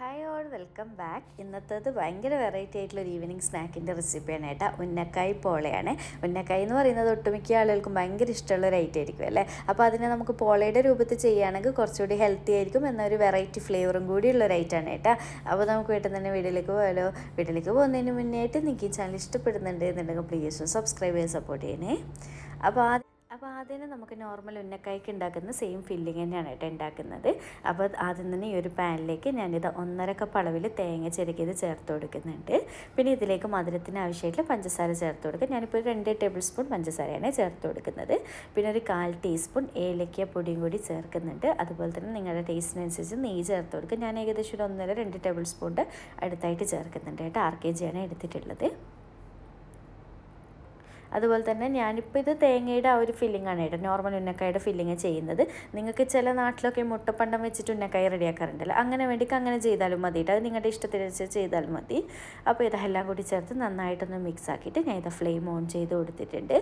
Hi all welcome back ഇന്നത്തേത് ഭയങ്കര variety ആയിട്ടുള്ള ഒരു ഈവനിങ് സ്നാക്കിന്റെ റെസിപ്പിയാണ് ഏട്ടാ ഉന്നക്കായ് പോളയാണ്. ഉന്നക്കായ് എന്ന് പറയുന്നത് ഒട്ടുമിക്ക ആളുകൾക്കും ഭയങ്കര ഇഷ്ടമുള്ള ഒരു ഐറ്റം ആയിരിക്കും അല്ലേ? അപ്പോൾ അതിനെ നമുക്ക് പോളയുടെ രൂപത്തിൽ ചെയ്യുകയാണെങ്കിൽ കുറച്ചുകൂടി ഹെൽത്തി ആയിരിക്കും എന്നൊരു വെറൈറ്റി ഫ്ലേവറും കൂടിയുള്ള ഒരു ഐറ്റമാണ് ഏട്ടാ അപ്പോൾ നമുക്ക് വീട്ടിൽ തന്നെ വീട്ടിലേക്ക് പോയാലോ? വീട്ടിലേക്ക് പോകുന്നതിന് മുന്നേ ആയിട്ട് നിങ്ങൾക്ക് ഈ ചാനൽ ഇഷ്ടപ്പെടുന്നുണ്ട് എന്നുണ്ടെങ്കിൽ പ്ലീസ് സബ്സ്ക്രൈബ് ചെയ്ത് സപ്പോർട്ട് ചെയ്യണേ. അപ്പോൾ ആ അപ്പോൾ ആദ്യം നമുക്ക് നോർമൽ ഉന്നക്കായ്ക്ക് ഉണ്ടാക്കുന്ന സെയിം ഫില്ലിങ് തന്നെയാണ് കേട്ടോ ഉണ്ടാക്കുന്നത്. അപ്പോൾ ആദ്യം തന്നെ ഈ ഒരു പാനിലേക്ക് ഞാനിത് ഒന്നര കപ്പ് അളവിൽ തേങ്ങ ചെരുക്കിയത് ചേർത്ത് കൊടുക്കുന്നുണ്ട്. പിന്നെ ഇതിലേക്ക് മധുരത്തിന് ആവശ്യമായിട്ടുള്ള പഞ്ചസാര ചേർത്ത് കൊടുക്കുക. ഞാനിപ്പോൾ രണ്ട് ടേബിൾ സ്പൂൺ പഞ്ചസാരയാണ് ചേർത്ത് കൊടുക്കുന്നത്. പിന്നെ ഒരു കാൽ ടീസ്പൂൺ ഏലക്ക പൊടിയും കൂടി ചേർക്കുന്നുണ്ട്. അതുപോലെ തന്നെ നിങ്ങളുടെ ടേസ്റ്റിനനുസരിച്ച് നെയ്യ് ചേർത്ത് കൊടുക്കുക. ഞാൻ ഏകദേശം ഒരു ഒന്നര രണ്ട് ടേബിൾ സ്പൂണിന്റെ അടുത്തായിട്ട് ചേർക്കുന്നുണ്ട് കേട്ടോ. ആർ കെ ജിയാണ് എടുത്തിട്ടുള്ളത്. അതുപോലെ തന്നെ ഞാനിപ്പോൾ ഇത് തേങ്ങയുടെ ആ ഒരു ഫില്ലിംഗ് ആണ് കേട്ടോ. നോർമൽ ഉന്നക്കായുടെ ഫില്ലിങ് ചെയ്യുന്നത്. നിങ്ങൾക്ക് ചില നാട്ടിലൊക്കെ മുട്ടപ്പണ്ടം വെച്ചിട്ട് ഉന്നക്കായ റെഡിയാക്കാറുണ്ടല്ലോ. അങ്ങനെ വേണ്ടിക്ക് അങ്ങനെ ചെയ്താലും മതി അത് നിങ്ങളുടെ ഇഷ്ടത്തിനനുസരിച്ച് ചെയ്താലും മതി. അപ്പോൾ ഇതെല്ലാം കൂടി ചേർത്ത് നന്നായിട്ടൊന്ന് മിക്സ് ആക്കിയിട്ട് ഞാൻ ഇത് ഫ്ലെയിം ഓൺ ചെയ്ത് കൊടുത്തിട്ടുണ്ട്.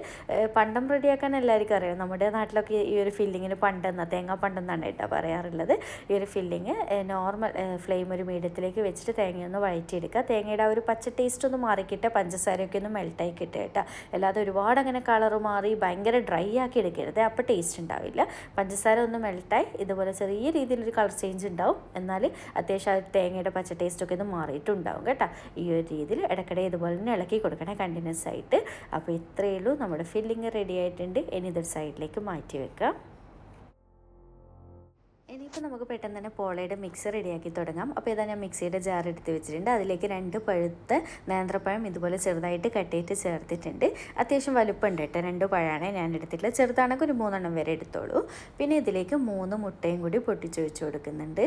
പണ്ടം റെഡിയാക്കാൻ എല്ലാവർക്കും അറിയാം. നമ്മുടെ നാട്ടിലൊക്കെ ഈ ഒരു ഫില്ലിങ്ങിന് പണ്ടെന്ന തേങ്ങ പണ്ടെന്നാണ് കേട്ടോ പറയാറുള്ളത്. ഈ ഒരു ഫില്ലിങ് നോർമൽ ഫ്ലെയിം ഒരു മീഡിയത്തിലേക്ക് വെച്ചിട്ട് തേങ്ങയൊന്ന് വഴറ്റിയെടുക്കുക. തേങ്ങയുടെ ആ ഒരു പച്ച ടേസ്റ്റ് ഒന്ന് മാറിക്കിട്ട് പഞ്ചസാരയൊക്കെ ഒന്ന് മെൽട്ടായി കിട്ടുക കേട്ടോ. അല്ലാതെ ഒരുപാട് അങ്ങനെ കളർ മാറി ഭയങ്കര ഡ്രൈ ആക്കി എടുക്കരുത്. അപ്പോൾ ടേസ്റ്റ് ഉണ്ടാവില്ല. പഞ്ചസാര ഒന്ന് മെൽട്ടായി ഇതുപോലെ ചെറിയ രീതിയിലൊരു കളർ ചേഞ്ച് ഉണ്ടാവും. എന്നാൽ അത്യാവശ്യം തേങ്ങയുടെ പച്ച ടേസ്റ്റൊക്കെ ഒന്ന് മാറിയിട്ടുണ്ടാവും കേട്ടോ. ഈ ഒരു രീതിയിൽ ഇടയ്ക്കിടെ ഇതുപോലെ തന്നെ ഇളക്കി കൊടുക്കണേ കണ്ടിന്യൂസ് ആയിട്ട്. അപ്പോൾ ഇത്രയേ ഉള്ളൂ. നമ്മുടെ ഫില്ലിങ് റെഡി ആയിട്ടുണ്ട്. ഇനി ഇതൊരു സൈഡിലേക്ക് മാറ്റി വെക്കാം. ഇനിയിപ്പോൾ നമുക്ക് പെട്ടെന്ന് തന്നെ പോളയുടെ മിക്സ് റെഡിയാക്കി തുടങ്ങാം. അപ്പോൾ ഇതാ ഞാൻ മിക്സിയുടെ ജാർ എടുത്ത് വെച്ചിട്ടുണ്ട്. അതിലേക്ക് രണ്ട് പഴുത്ത നേന്ത്രപ്പഴം ഇതുപോലെ ചെറുതായിട്ട് കട്ടിയിട്ട് ചേർത്തിട്ടുണ്ട്. അത്യാവശ്യം വലുപ്പമുണ്ട് കേട്ടോ. രണ്ട് പഴമാണ് ഞാൻ എടുത്തിട്ടുള്ളത്. ചെറുതാണെങ്കിൽ ഒരു മൂന്നെണ്ണം വരെ എടുത്തോളൂ. പിന്നെ ഇതിലേക്ക് മൂന്ന് മുട്ടയും കൂടി പൊട്ടിച്ച് വെച്ച് കൊടുക്കുന്നുണ്ട്.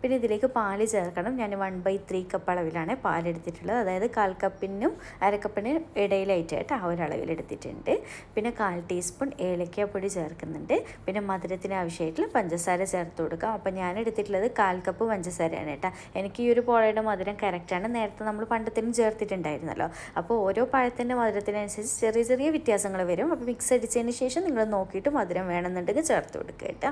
പിന്നെ ഇതിലേക്ക് പാൽ ചേർക്കണം. ഞാൻ വൺ ബൈ ത്രീ കപ്പ് അളവിലാണ് പാലെടുത്തിട്ടുള്ളത്. അതായത് കാൽ കപ്പിനും അരക്കപ്പിനും ഇടയിലായിട്ട് കേട്ടോ ആ ഒരു അളവിൽ എടുത്തിട്ടുണ്ട്. പിന്നെ കാൽ ടീസ്പൂൺ ഏലക്കാപ്പൊടി ചേർക്കുന്നുണ്ട്. പിന്നെ മധുരത്തിന് ആവശ്യമായിട്ടുള്ള പഞ്ചസാര ചേർത്ത് കൊടുക്കാം അപ്പോൾ ഞാൻ എടുത്തിട്ടുള്ളത് കാൽ കപ്പ് പഞ്ചസാരയാണ് കേട്ടോ. എനിക്ക് ഈ ഒരു പോളയുടെ മധുരം കറക്റ്റാണ് നേരത്തെ നമ്മൾ പണ്ടത്തിനും ചേർത്തിട്ടുണ്ടായിരുന്നല്ലോ. അപ്പോൾ ഓരോ പഴത്തിന്റെ മധുരത്തിനനുസരിച്ച് ചെറിയ ചെറിയ വ്യത്യാസങ്ങൾ വരും. അപ്പോൾ മിക്സ് അടിച്ചതിന് ശേഷം നിങ്ങൾ നോക്കിയിട്ട് മധുരം വേണമെന്നുണ്ടെങ്കിൽ ചേർത്ത് കൊടുക്കുക കേട്ടോ.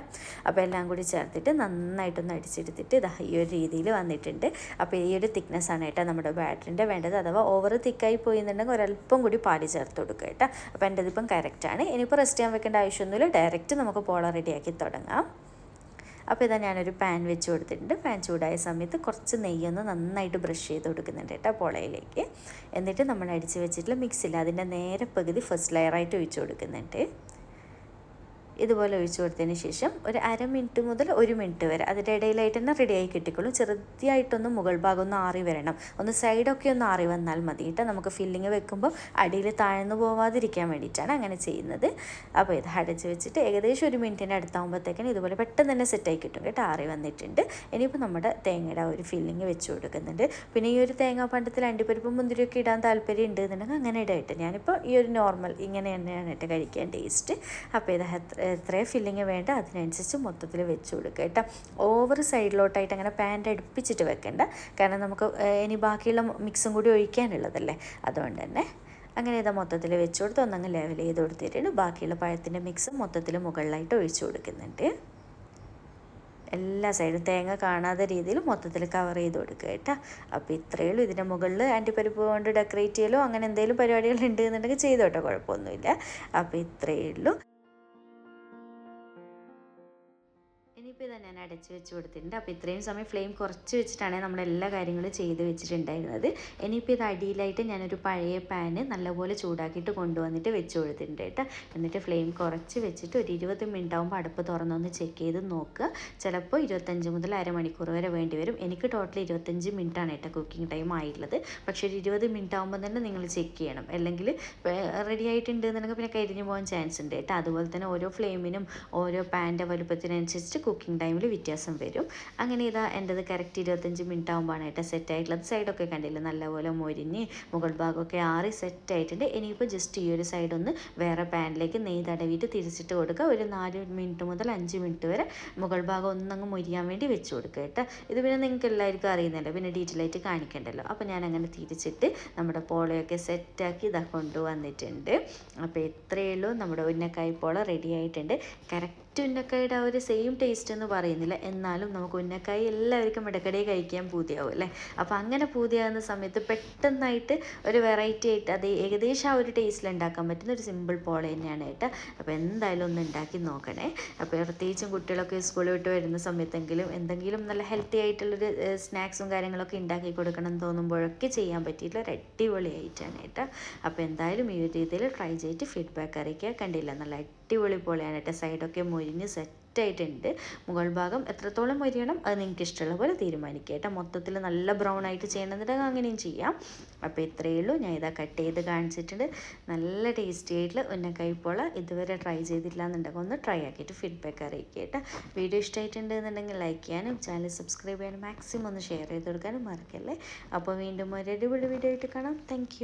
അപ്പോൾ എല്ലാം കൂടി ചേർത്തിട്ട് നന്നായിട്ടൊന്ന് അടിച്ചെടുത്തിട്ട് ഇതാ ഈ ഒരു രീതിയിൽ വന്നിട്ടുണ്ട്. അപ്പോൾ ഈ ഒരു തിക്നെസ്സാണ് കേട്ടോ നമ്മുടെ ബാറ്ററിന്റെ വേണ്ടത്. അഥവാ ഓവർ തിക്കായി പോയി എന്നുണ്ടെങ്കിൽ ഒരല്പം കൂടി പാൽ ചേർത്ത് കൊടുക്കുക കേട്ടോ. അപ്പോൾ എന്റെ ഇതിപ്പം കറക്റ്റാണ് ഇനിയിപ്പോൾ റെസ്റ്റ് ചെയ്യാൻ വെക്കേണ്ട ആവശ്യമൊന്നുമില്ല. ഡയറക്റ്റ് നമുക്ക് പോള റെഡിയാക്കി തുടങ്ങാം. അപ്പോൾ ഇതാ ഞാനൊരു പാൻ വെച്ച് കൊടുത്തിട്ടുണ്ട്. പാൻ ചൂടായ സമയത്ത് കുറച്ച് നെയ്യൊന്ന് നന്നായിട്ട് ബ്രഷ് ചെയ്ത് കൊടുക്കുന്നുണ്ട് കേട്ടോ പോളയിലേക്ക്. എന്നിട്ട് നമ്മൾ അടിച്ച് വെച്ചിട്ടുള്ള മിക്സിൽ അതിന്റെ നേരെ പകുതി ഫസ്റ്റ് ലെയറായിട്ട് ഒഴിച്ച് കൊടുക്കുന്നുണ്ട്. ഇതുപോലെ ഒഴിച്ചു കൊടുത്തതിന് ശേഷം ഒരു അര മിനിറ്റ് മുതൽ ഒരു മിനിറ്റ് വരെ അതിന്റെ ഇടയിലായിട്ട് തന്നെ റെഡിയായി കിട്ടിക്കോളും. ചെറുതായിട്ടൊന്ന് മുകൾ ഭാഗം ഒന്ന് ആറി വരണം. ഒന്ന് സൈഡൊക്കെ ഒന്ന് ആറി വന്നാൽ മതി കേട്ടോ. നമുക്ക് ഫില്ലിങ് വെക്കുമ്പോൾ അടിയിൽ താഴ്ന്നു പോവാതിരിക്കാൻ വേണ്ടിയിട്ടാണ് അങ്ങനെ ചെയ്യുന്നത്. അപ്പോൾ ഇത് അടച്ച് വെച്ചിട്ട് ഏകദേശം ഒരു മിനിറ്റിന്റെ അടുത്താകുമ്പോഴത്തേക്കിനും ഇതുപോലെ പെട്ടെന്ന് തന്നെ സെറ്റായി കിട്ടും കേട്ടോ. ആറി വന്നിട്ടുണ്ട്. ഇനിയിപ്പോൾ നമ്മുടെ തേങ്ങയുടെ ഒരു ഫില്ലിങ് വെച്ച് കൊടുക്കുന്നുണ്ട്. പിന്നെ ഈ ഒരു തേങ്ങാപ്പണ്ടത്തിൽ അണ്ടിപ്പരിപ്പും മുന്തിരിയൊക്കെ ഇടാൻ താല്പര്യം ഉണ്ട് എന്നുണ്ടെങ്കിൽ അങ്ങനെ ഇടായിട്ട് ഞാനിപ്പോൾ ഈ ഒരു നോർമൽ ഇങ്ങനെ തന്നെയാണ് കേട്ടോ കഴിക്കാൻ ടേസ്റ്റ് അപ്പോൾ ഇത് എത്ര ഫില്ലിങ് വേണ്ട അതിനനുസരിച്ച് മൊത്തത്തിൽ വെച്ച് കൊടുക്കുക കേട്ടോ. ഓവർ സൈഡിലോട്ടായിട്ട് അങ്ങനെ പാന്റ് അടുപ്പിച്ചിട്ട് വെക്കണ്ട. കാരണം നമുക്ക് ഇനി ബാക്കിയുള്ള മിക്സും കൂടി ഒഴിക്കാനുള്ളതല്ലേ? അതുകൊണ്ട് തന്നെ അങ്ങനെ ഇതാ മൊത്തത്തിൽ വെച്ച് കൊടുത്ത് ഒന്നങ്ങ് ലെവൽ ചെയ്ത് കൊടുത്തിട്ടുണ്ട്. ബാക്കിയുള്ള പഴത്തിന്റെ മിക്സ് മൊത്തത്തിൽ മുകളിലായിട്ട് ഒഴിച്ചു കൊടുക്കുന്നുണ്ട്. എല്ലാ സൈഡും തേങ്ങ കാണാത്ത രീതിയിൽ മൊത്തത്തിൽ കവർ ചെയ്ത് കൊടുക്കുക കേട്ടോ. അപ്പോൾ ഇത്രയേ ഉള്ളൂ. ഇതിന്റെ മുകളിൽ ആന്റിപ്പരിപ്പ് കൊണ്ട് ഡെക്കറേറ്റ് ചെയ്യലോ അങ്ങനെ എന്തെങ്കിലും പരിപാടികൾ ഉണ്ട് എന്നുണ്ടെങ്കിൽ ചെയ്തോട്ടോ കുഴപ്പമൊന്നുമില്ല. അപ്പോൾ ഇത്രയേ ഉള്ളൂ. ഇനിയിപ്പോൾ ഇതാ ഞാൻ അടച്ച് വെച്ച് കൊടുത്തിട്ടുണ്ട്. അപ്പോൾ ഇത്രയും സമയം ഫ്ലെയിം കുറച്ച് വെച്ചിട്ടാണ് നമ്മൾ എല്ലാ കാര്യങ്ങളും ചെയ്ത് വെച്ചിട്ടുണ്ടായിരുന്നത്. ഇനിയിപ്പോൾ ഇത് അടിയിലായിട്ട് ഞാനൊരു പഴയ പാന് നല്ലപോലെ ചൂടാക്കിയിട്ട് കൊണ്ടുവന്നിട്ട് വെച്ച് കൊടുത്തിട്ടുണ്ട് കേട്ടോ. എന്നിട്ട് ഫ്ലെയിം കുറച്ച് വെച്ചിട്ട് ഒരു ഇരുപത് മിനിറ്റ് ആകുമ്പോൾ അടുപ്പ് തുറന്നൊന്ന് ചെക്ക് ചെയ്ത് നോക്കുക ചിലപ്പോൾ ഇരുപത്തഞ്ച് മുതൽ അരമണിക്കൂർ വരെ വേണ്ടി വരും. എനിക്ക് ടോട്ടൽ ഇരുപത്തഞ്ച് മിനിറ്റാണ് കേട്ടോ കുക്കിംഗ് ടൈം ആയിട്ടുള്ളത്. പക്ഷേ ഒരു ഇരുപത് മിനിറ്റ് ആകുമ്പോൾ തന്നെ നിങ്ങൾ ചെക്ക് ചെയ്യണം. അല്ലെങ്കിൽ റെഡി ആയിട്ടുണ്ട് എന്നുണ്ടെങ്കിൽ പിന്നെ കരിഞ്ഞു പോകാൻ ചാൻസ് ഉണ്ട് കേട്ടോ. അതുപോലെ തന്നെ ഓരോ ഫ്ലെയിമിനും ഓരോ പാന്റെ വലുപ്പത്തിനനുസരിച്ച് കുക്കിംഗ് ടൈമിൽ വ്യത്യാസം വരും. അങ്ങനെ ഇതാ എന്റെത് കറക്റ്റ് ഇരുപത്തഞ്ച് മിനിറ്റ് ആകുമ്പോഴാണ് കേട്ടോ സെറ്റ് ആയിട്ടുള്ളത്. സൈഡൊക്കെ കണ്ടില്ല? നല്ലപോലെ മൊരിഞ്ഞ് മുകൾ ഭാഗമൊക്കെ ആറി സെറ്റ് ആയിട്ടുണ്ട്. ഇനിയിപ്പോൾ ജസ്റ്റ് ഈ ഒരു സൈഡ് ഒന്ന് വേറെ പാനിലേക്ക് നെയ് തടവിയിട്ട് തിരിച്ചിട്ട് കൊടുക്കുക. ഒരു നാല് മിനിറ്റ് മുതൽ അഞ്ച് മിനിറ്റ് വരെ മുകൾ ഭാഗം ഒന്നങ്ങ് മൊരിയാൻ വേണ്ടി വെച്ച് കൊടുക്കുക കേട്ടോ. ഇത് പിന്നെ നിങ്ങൾക്ക് എല്ലാവർക്കും അറിയുന്നല്ലോ പിന്നെ ഡീറ്റെയിൽ ആയിട്ട് കാണിക്കണ്ടല്ലോ. അപ്പോൾ ഞാൻ അങ്ങനെ തിരിച്ചിട്ട് നമ്മുടെ പോളയൊക്കെ സെറ്റാക്കി ഇതാ കൊണ്ടുവന്നിട്ടുണ്ട്. അപ്പോൾ ഇത്രയേ ഉള്ളൂ. നമ്മുടെ ഉന്നക്കായ് പോള റെഡി ആയിട്ടുണ്ട്. കറക്റ്റ് കറക്റ്റ് ഉന്നക്കായുടെ ആ ഒരു സെയിം ടേസ്റ്റ് എന്ന് പറയുന്നില്ല. എന്നാലും നമുക്ക് ഉന്നക്കായ എല്ലാവർക്കും ഇടയ്ക്കിടെ കഴിക്കാൻ പൂതിയാവും അല്ലേ? അപ്പോൾ അങ്ങനെ പൂതിയാകുന്ന സമയത്ത് പെട്ടെന്നായിട്ട് ഒരു വെറൈറ്റി ആയിട്ട് അത് ഏകദേശം ആ ഒരു ടേസ്റ്റിൽ ഉണ്ടാക്കാൻ പറ്റുന്ന ഒരു സിമ്പിൾ പോള തന്നെയാണ് കേട്ടോ. അപ്പോൾ എന്തായാലും ഒന്ന് ഉണ്ടാക്കി നോക്കണേ. അപ്പോൾ പ്രത്യേകിച്ചും കുട്ടികളൊക്കെ സ്കൂളിൽ വിട്ട് വരുന്ന സമയത്തെങ്കിലും എന്തെങ്കിലും നല്ല ഹെൽത്തി ആയിട്ടുള്ളൊരു സ്നാക്സും കാര്യങ്ങളൊക്കെ ഉണ്ടാക്കി കൊടുക്കണം എന്ന് തോന്നുമ്പോഴൊക്കെ ചെയ്യാൻ പറ്റിയിട്ടുള്ള ഒരു അടിപൊളി ഐറ്റമാണ് കേട്ടോ. അപ്പോൾ എന്തായാലും ഈ ഒരു രീതിയിൽ ട്രൈ ചെയ്തിട്ട് ഫീഡ്ബാക്ക് അറിയിക്കുക. കണ്ടില്ല നല്ല അടിപൊളി പോലെയാണ് കേട്ടോ. സൈഡൊക്കെ മൊരിഞ്ഞ് സെറ്റായിട്ടുണ്ട്. മുകൾ ഭാഗം എത്രത്തോളം മൊരിയണം അത് നിങ്ങൾക്ക് ഇഷ്ടമുള്ള പോലെ തീരുമാനിക്കുക കേട്ടോ. മൊത്തത്തിൽ നല്ല ബ്രൗൺ ആയിട്ട് ചെയ്യണമെന്നുണ്ടെങ്കിൽ അങ്ങനെയും ചെയ്യാം. അപ്പോൾ ഇത്രയേ ഉള്ളൂ. ഞാൻ ഇതാ കട്ട് ചെയ്ത് കാണിച്ചിട്ടുണ്ട്. നല്ല ടേസ്റ്റി ആയിട്ടുള്ള ഉന്നക്കായ്പോള ഇതുവരെ ട്രൈ ചെയ്തില്ല എന്നുണ്ടെങ്കിൽ ഒന്ന് ട്രൈ ആക്കിയിട്ട് ഫീഡ്ബാക്ക് അറിയിക്കുക കേട്ടോ. വീഡിയോ ഇഷ്ടമായിട്ടുണ്ട് എന്നുണ്ടെങ്കിൽ ലൈക്ക് ചെയ്യാനും ചാനൽ സബ്സ്ക്രൈബ് ചെയ്യാനും മാക്സിമം ഒന്ന് ഷെയർ ചെയ്ത് കൊടുക്കാനും മറക്കല്ലേ. അപ്പോൾ വീണ്ടും ഒരു അടിപൊളി വീഡിയോ ആയിട്ട് കാണാം. താങ്ക്